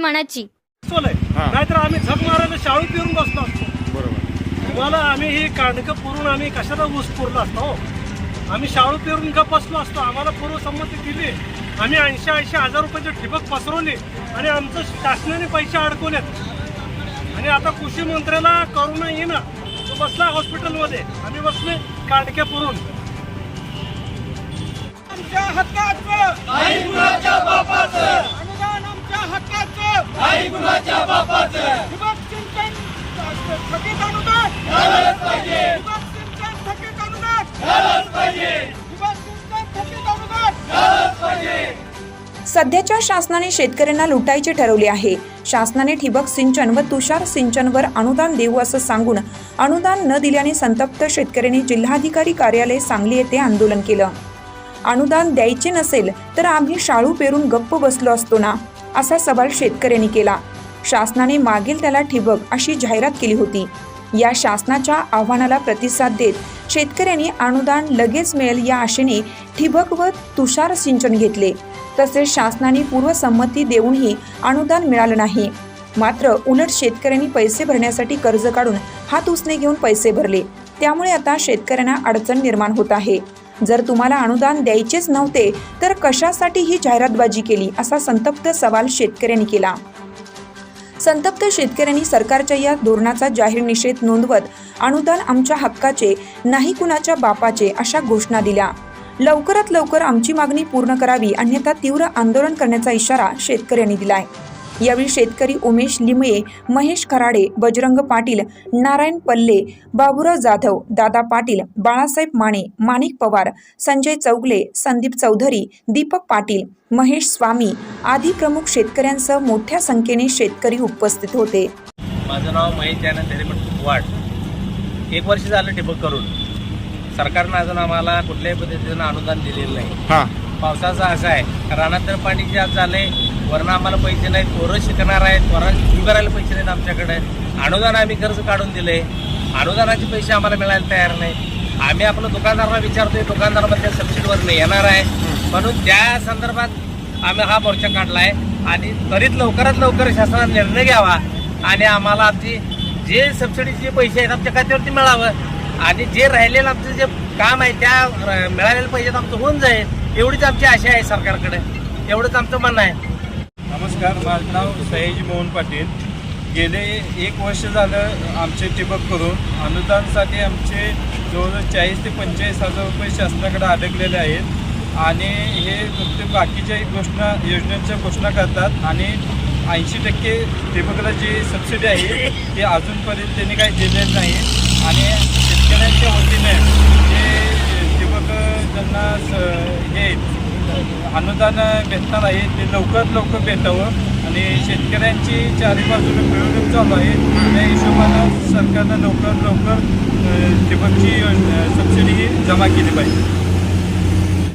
मनाची. नाहीतर आम्ही झक मारायला शाळू पिरून बसलो असतो. बरोबर. तुम्हाला आम्ही ही कांडकं पुरून आम्ही कशाला ऊस पुरलो असतो? हो? आम्ही शाळू पिरून गप बसलो असतो. आम्हाला पूर्वसंमती दिली. आम्ही ऐंशी ऐंशी हजार रुपयाचे ठिबक पसरवली आणि आमचं शासनाने पैसे अडकवलेत. आणि आता कृषी मंत्र्याला करोना येईना. तो बसला हॉस्पिटलमध्ये. आम्ही बसले कांडक्या पुरून. सध्याच्या शासनाने शेतकऱ्यांना लुटायचे ठरवले आहे. शासनाने ठिबक सिंचन व तुषार सिंचनवर अनुदान देऊ असं सांगून अनुदान न दिल्याने संतप्त शेतकऱ्यांनी जिल्हाधिकारी कार्यालय सांगली येथे आंदोलन केलं. अनुदान द्यायचे नसेल तर आम्ही शाळू पेरून गप्प बसलो असतो ना असा सवाल शेतकऱ्यांनी केला. शासनाने मागील त्याला ठिबक अशी जाहिरात केली होती. या शासनाच्या आव्हानाला प्रतिसाद देत शेतकऱ्यांनी अनुदान लगेच मिळेल या आशेने ठिबक व तुषार सिंचन घेतले. तसेच शासनाने पूर्वसंमती देऊनही अनुदान मिळालं नाही. मात्र उलट शेतकऱ्यांनी पैसे भरण्यासाठी कर्ज काढून हात उसने घेऊन पैसे भरले. त्यामुळे आता शेतकऱ्यांना अडचण निर्माण होत आहे. जर तुम्हाला अनुदान द्यायचेच नव्हते तर कशासाठी ही जाहिरातबाजी केली असा संतप्त सवाल शेतकऱ्यांनी केला. संतप्त शेतकऱ्यांनी सरकारच्या या धोरणाचा जाहीर निषेध नोंदवत अनुदान आमच्या हक्काचे नाही कुणाच्या बापाचे अशा घोषणा दिल्या. लवकरात लवकर आमची मागणी पूर्ण करावी अन्यथा तीव्र आंदोलन करण्याचा इशारा शेतकऱ्यांनी दिलाय. यावेळी शेतकरी उमेश लिमये महेश खराडे बजरंग पाटील नारायण पल्ले बाबुराव जाधव दादा पाटील बाळासाहेब माने माणिक पवार संजय चौगले संदीप चौधरी दीपक पाटील महेश स्वामी आदी प्रमुख शेतकऱ्यांसह मोठ्या संख्येने शेतकरी उपस्थित होते. माझं नाव महेश वाड एक वर्ष झालं ठिबक करून. सरकारनं अजून आम्हाला कुठल्याही पद्धतीनं अनुदान दिलेलं नाही. हां. पावसाचं असं आहे. रानात तर पाणी जास्त झालंय वरनं आम्हाला पैसे नाहीत पोरं शिकणार आहेत पोरांची फी भरायला पैसे नाहीत आमच्याकडे. अनुदान आम्ही कर्ज काढून दिले अनुदानाचे पैसे आम्हाला मिळायला तयार नाही. आम्ही आपलं दुकानदाराला विचारतोय दुकानदारमध्ये सबसिडीवर येणार आहे. म्हणून त्या संदर्भात आम्ही हा मोर्चा काढला आहे आणि त्वरित लवकरात लवकर शासनाने निर्णय घ्यावा. आणि आम्हाला आमची जे सबसिडीचे पैसे आहेत आमच्या खात्यावरती मिळावं. आणि जे राहिलेलं आमचं जे काम आहे त्या मिळालेलं पाहिजे पैशात आमचं होऊन जाईल एवढीच आमची आशा आहे सरकारकडे. एवढंच आमचं म्हणणं आहे. नमस्कार माझं नाव सयाजी मोहन पाटील. गेले एक वर्ष झालं आमचे ठिबक करून अनुदानसाठी आमचे जवळजवळ चाळीस ते पंचेचाळीस हजार रुपये शासनाकडे अडकलेले आहेत. आणि हे फक्त बाकीच्या घोषणा योजनांच्या घोषणा करतात. आणि ऐंशी टक्के ठिबकला जी सबसिडी आहे ती अजूनपर्यंत त्यांनी काही दिलेलं नाही. आणि शेतकऱ्यांच्या वतीने जे ठिबक ज्यांना स- हे अनुदान भेटणार आहे. ते लवकरात लवकर भेटावं. आणि शेतकऱ्यांची चारी बाजूने मिळवणूक चालू आहे. त्या हिशोबानं सरकारनं लवकरात लवकर ठिबकची सबसिडी ही जमा केली पाहिजे.